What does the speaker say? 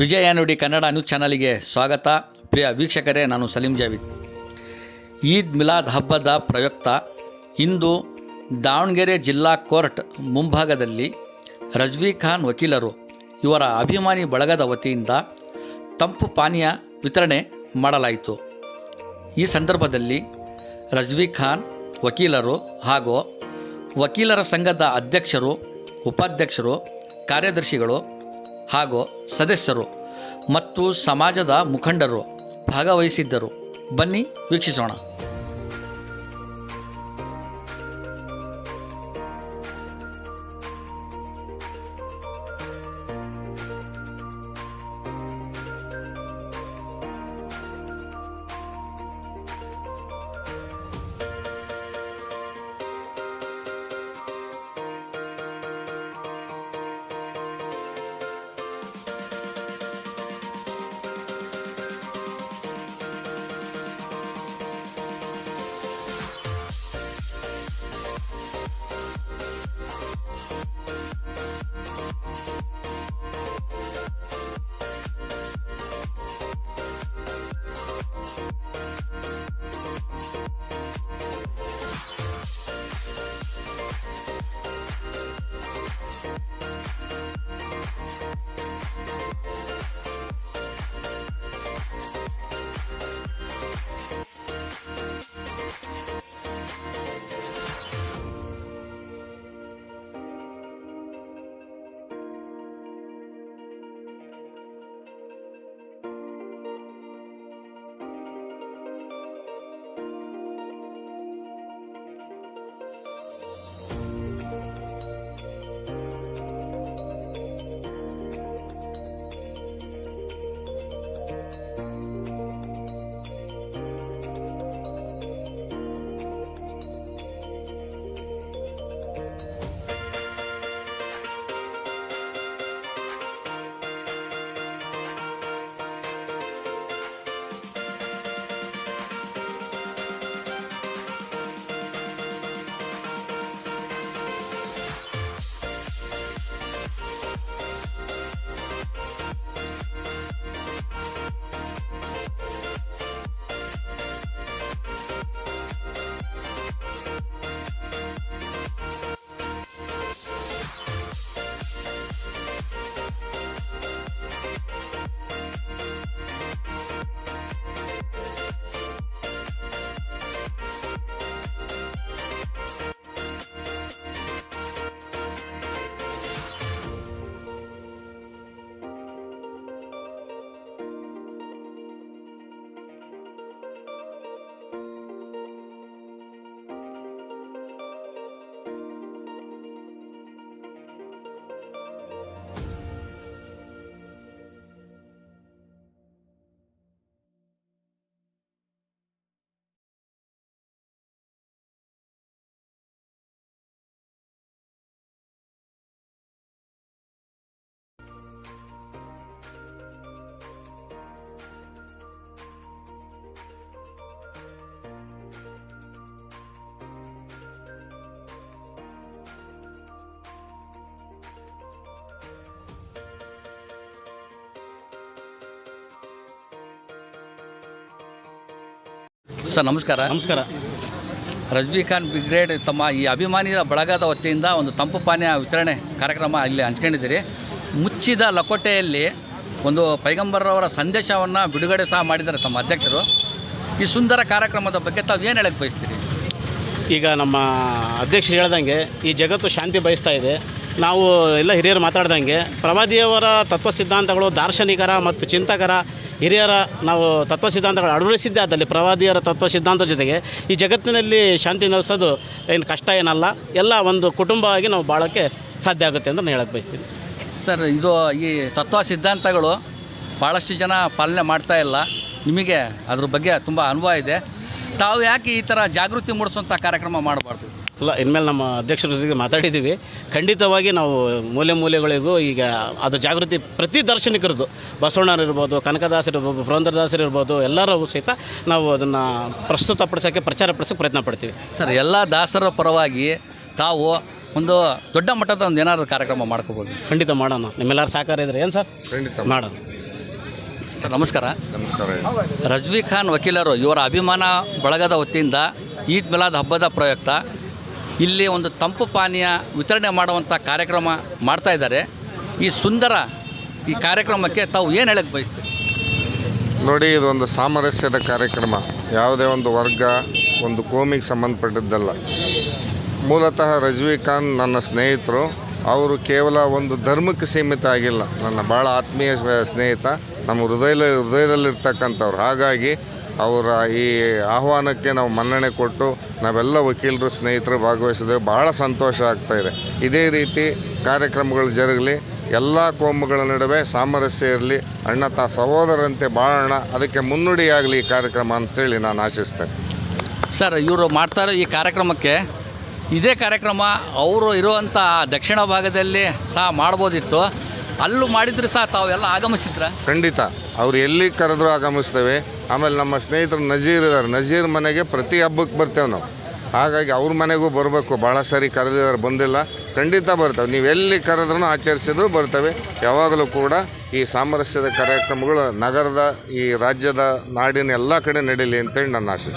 ವಿಜಯ ನುಡಿ ಕನ್ನಡ ನ್ಯೂಸ್ ಚಾನಲಿಗೆ ಸ್ವಾಗತ. ಪ್ರಿಯ ವೀಕ್ಷಕರೇ, ನಾನು ಸಲೀಂ ಜಾವಿದ್. ಈದ್ ಮಿಲಾದ್ ಹಬ್ಬದ ಪ್ರಯುಕ್ತ, ಇಂದು ದಾವಣಗೆರೆ ಜಿಲ್ಲಾ ಕೋರ್ಟ್ ಮುಂಭಾಗದಲ್ಲಿ ರಜ್ವಿ ಖಾನ್ ವಕೀಲರು ಇವರ ಅಭಿಮಾನಿ ಬಳಗದ ವತಿಯಿಂದ ತಂಪು ಪಾನೀಯ ವಿತರಣೆ ಮಾಡಲಾಯಿತು. ಈ ಸಂದರ್ಭದಲ್ಲಿ ರಜ್ವಿ ಖಾನ್ ವಕೀಲರು ಹಾಗೂ ವಕೀಲರ ಸಂಘದ ಅಧ್ಯಕ್ಷರು, ಉಪಾಧ್ಯಕ್ಷರು, ಕಾರ್ಯದರ್ಶಿಗಳು ಹಾಗೂ ಸದಸ್ಯರು ಮತ್ತು ಸಮಾಜದ ಮುಖಂಡರು ಭಾಗವಹಿಸಿದ್ದರು. ಬನ್ನಿ ವೀಕ್ಷಿಸೋಣ. ಸರ್ ನಮಸ್ಕಾರ. ನಮಸ್ಕಾರ. ರಜನಿಕಾಂತ್ ಖಾನ್ ಬ್ರಿಗೇಡ್ ತಮ್ಮ ಈ ಅಭಿಮಾನಿಯ ಬಳಗದ ವತಿಯಿಂದ ಒಂದು ತಂಪು ಪಾನೀಯ ವಿತರಣೆ ಕಾರ್ಯಕ್ರಮ ಇಲ್ಲಿ ಹಂಚ್ಕೊಂಡಿದ್ದೀರಿ. ಮುಚ್ಚಿದ ಲಕೋಟೆಯಲ್ಲಿ ಒಂದು ಪೈಗಂಬರವರ ಸಂದೇಶವನ್ನು ಬಿಡುಗಡೆ ಸಹ ಮಾಡಿದ್ದಾರೆ ತಮ್ಮ ಅಧ್ಯಕ್ಷರು. ಈ ಸುಂದರ ಕಾರ್ಯಕ್ರಮದ ಬಗ್ಗೆ ತಾವು ಏನು ಹೇಳಕ್ಕೆ ಬಯಸ್ತೀರಿ? ಈಗ ನಮ್ಮ ಅಧ್ಯಕ್ಷರು ಹೇಳ್ದಂಗೆ ಈ ಜಗತ್ತು ಶಾಂತಿ ಬಯಸ್ತಾ ಇದೆ. ನಾವು ಎಲ್ಲ ಹಿರಿಯರು ಮಾತಾಡ್ದಂಗೆ ಪ್ರವಾದಿಯವರ ತತ್ವ ಸಿದ್ಧಾಂತಗಳು ದಾರ್ಶನಿಕರ ಮತ್ತು ಚಿಂತಕರ ಹಿರಿಯರ ನಾವು ತತ್ವ ಸಿದ್ಧಾಂತಗಳು ಅಳವಡಿಸಿದ್ದೇ ಆದಲ್ಲಿ ಪ್ರವಾದಿಯರ ತತ್ವ ಸಿದ್ಧಾಂತ ಜೊತೆಗೆ ಈ ಜಗತ್ತಿನಲ್ಲಿ ಶಾಂತಿ ನೆಲೆಸೋದು ಏನು ಕಷ್ಟ ಏನಲ್ಲ, ಎಲ್ಲ ಒಂದು ಕುಟುಂಬವಾಗಿ ನಾವು ಬಾಳೋಕ್ಕೆ ಸಾಧ್ಯ ಆಗುತ್ತೆ ಅಂತ ನಾನು ಹೇಳಕ್ಕೆ ಬಯಸ್ತೀನಿ. ಸರ್, ಇದು ಈ ತತ್ವ ಸಿದ್ಧಾಂತಗಳು ಭಾಳಷ್ಟು ಜನ ಪಾಲನೆ ಮಾಡ್ತಾ ಇಲ್ಲ. ನಿಮಗೆ ಅದ್ರ ಬಗ್ಗೆ ತುಂಬ ಅನುಭವ ಇದೆ. ತಾವು ಯಾಕೆ ಈ ಥರ ಜಾಗೃತಿ ಮೂಡಿಸುವಂಥ ಕಾರ್ಯಕ್ರಮ ಮಾಡಬಾರ್ದು? ಇಲ್ಲ ಇನ್ಮೇಲೆ ನಮ್ಮ ಅಧ್ಯಕ್ಷರ ಜೊತೆಗೆ ಮಾತಾಡಿದ್ದೀವಿ. ಖಂಡಿತವಾಗಿ ನಾವು ಮೂಲೆ ಮೂಲೆಗಳಿಗೂ ಈಗ ಅದು ಜಾಗೃತಿ ಪ್ರತಿ ದಾರ್ಶನಿಕರದ್ದು. ಬಸವಣ್ಣರು ಇರ್ಬೋದು ಕನಕದಾಸರು ಇರ್ಬೋದು ಪುರಂದರದಾಸರು ಇರ್ಬೋದು ಎಲ್ಲರೂ ಸಹಿತ ನಾವು ಅದನ್ನು ಪ್ರಸ್ತುತಪಡಿಸೋಕ್ಕೆ ಪ್ರಚಾರ ಪಡಿಸೋಕ್ಕೆ ಪ್ರಯತ್ನ ಪಡ್ತೀವಿ. ಸರ್ ಎಲ್ಲ ದಾಸರ ಪರವಾಗಿ ತಾವು ಒಂದು ದೊಡ್ಡ ಮಟ್ಟದ ಒಂದು ಏನಾದರೂ ಕಾರ್ಯಕ್ರಮ ಮಾಡ್ಕೋಬೋದು? ಖಂಡಿತ ಮಾಡೋಣ. ನಿಮ್ಮೆಲ್ಲರ ಸಹಕಾರ ಇದ್ರೆ ಏನು ಸರ್? ಖಂಡಿತ. ಮಾಡೋಣ. ಸರ್ ನಮಸ್ಕಾರ. ನಮಸ್ಕಾರ. ರಜ್ವಿ ಖಾನ್ ವಕೀಲರು ಇವರ ಅಭಿಮಾನ ಬಳಗದ ವತಿಯಿಂದ ಈದ್ ಮಿಲಾದ್ ಹಬ್ಬದ ಪ್ರಯುಕ್ತ ಇಲ್ಲಿ ಒಂದು ತಂಪು ಪಾನೀಯ ವಿತರಣೆ ಮಾಡುವಂಥ ಕಾರ್ಯಕ್ರಮ ಮಾಡ್ತಾ ಇದ್ದಾರೆ. ಈ ಸುಂದರ ಈ ಕಾರ್ಯಕ್ರಮಕ್ಕೆ ತಾವು ಏನು ಹೇಳಕ್ಕೆ ಬಯಸ್ತೀರಿ? ನೋಡಿ, ಇದೊಂದು ಸಾಮರಸ್ಯದ ಕಾರ್ಯಕ್ರಮ. ಯಾವುದೇ ಒಂದು ವರ್ಗ, ಒಂದು ಕೋಮಿಗೆ ಸಂಬಂಧಪಟ್ಟಿದ್ದಲ್ಲ. ಮೂಲತಃ ರಜ್ವಿ ನನ್ನ ಸ್ನೇಹಿತರು. ಅವರು ಕೇವಲ ಒಂದು ಧರ್ಮಕ್ಕೆ ಸೀಮಿತ ಆಗಿಲ್ಲ. ನನ್ನ ಭಾಳ ಆತ್ಮೀಯ ಸ್ನೇಹಿತ. ನಮ್ಮ ಹೃದಯ ಹೃದಯದಲ್ಲಿರ್ತಕ್ಕಂಥವ್ರು. ಹಾಗಾಗಿ ಅವರ ಈ ಆಹ್ವಾನಕ್ಕೆ ನಾವು ಮನ್ನಣೆ ಕೊಟ್ಟು ನಾವೆಲ್ಲ ವಕೀಲರು, ಸ್ನೇಹಿತರು ಭಾಗವಹಿಸಿದ್ದೇವೆ ಭಾಳ ಸಂತೋಷ ಆಗ್ತಾಯಿದೆ ಇದೇ. ರೀತಿ ಕಾರ್ಯಕ್ರಮಗಳು ಜರುಗಲಿ, ಎಲ್ಲ ಕೋಮುಗಳ ನಡುವೆ ಸಾಮರಸ್ಯ ಇರಲಿ, ಅಣ್ಣ ತಾ ಸಹೋದರಂತೆ ಬಾಳೋಣ ಅದಕ್ಕೆ ಮುನ್ನುಡಿಯಾಗಲಿ ಈ ಕಾರ್ಯಕ್ರಮ ಅಂತೇಳಿ ನಾನು ಆಶಿಸ್ತೇನೆ. ಸರ್, ಇವರು ಮಾಡ್ತಾರೆ ಈ ಕಾರ್ಯಕ್ರಮಕ್ಕೆ. ಇದೇ ಕಾರ್ಯಕ್ರಮ ಅವರು ಇರುವಂಥ ದಕ್ಷಿಣ ಭಾಗದಲ್ಲಿ ಸಹ ಮಾಡ್ಬೋದಿತ್ತು. ಅಲ್ಲೂ ಮಾಡಿದ್ರೆ ಸಹ ತಾವೆಲ್ಲ ಆಗಮಿಸಿದ್ರ? ಖಂಡಿತ. ಅವ್ರು ಎಲ್ಲಿ ಕರೆದ್ರು ಆಗಮಿಸ್ತೇವೆ. ಆಮೇಲೆ ನಮ್ಮ ಸ್ನೇಹಿತರು ನಜೀರ್ ಇದ್ದಾರೆ. ನಜೀರ್ ಮನೆಗೆ ಪ್ರತಿ ಹಬ್ಬಕ್ಕೆ ಬರ್ತೇವೆ ನಾವು. ಹಾಗಾಗಿ ಅವ್ರ ಮನೆಗೂ ಬರಬೇಕು. ಭಾಳ ಸರಿ ಕರೆದಿದ್ದಾರೆ, ಬಂದಿಲ್ಲ. ಖಂಡಿತ ಬರ್ತವೆ. ನೀವು ಎಲ್ಲಿ ಕರೆದ್ರೂ ಆಚರಿಸಿದ್ರು ಬರ್ತವೆ. ಯಾವಾಗಲೂ ಕೂಡ ಈ ಸಾಮರಸ್ಯದ ಕಾರ್ಯಕ್ರಮಗಳು ನಗರದ, ಈ ರಾಜ್ಯದ ನಾಡಿನ ಎಲ್ಲ ಕಡೆ ನಡೀಲಿ ಅಂತೇಳಿ ನನ್ನ ಆಶೆ.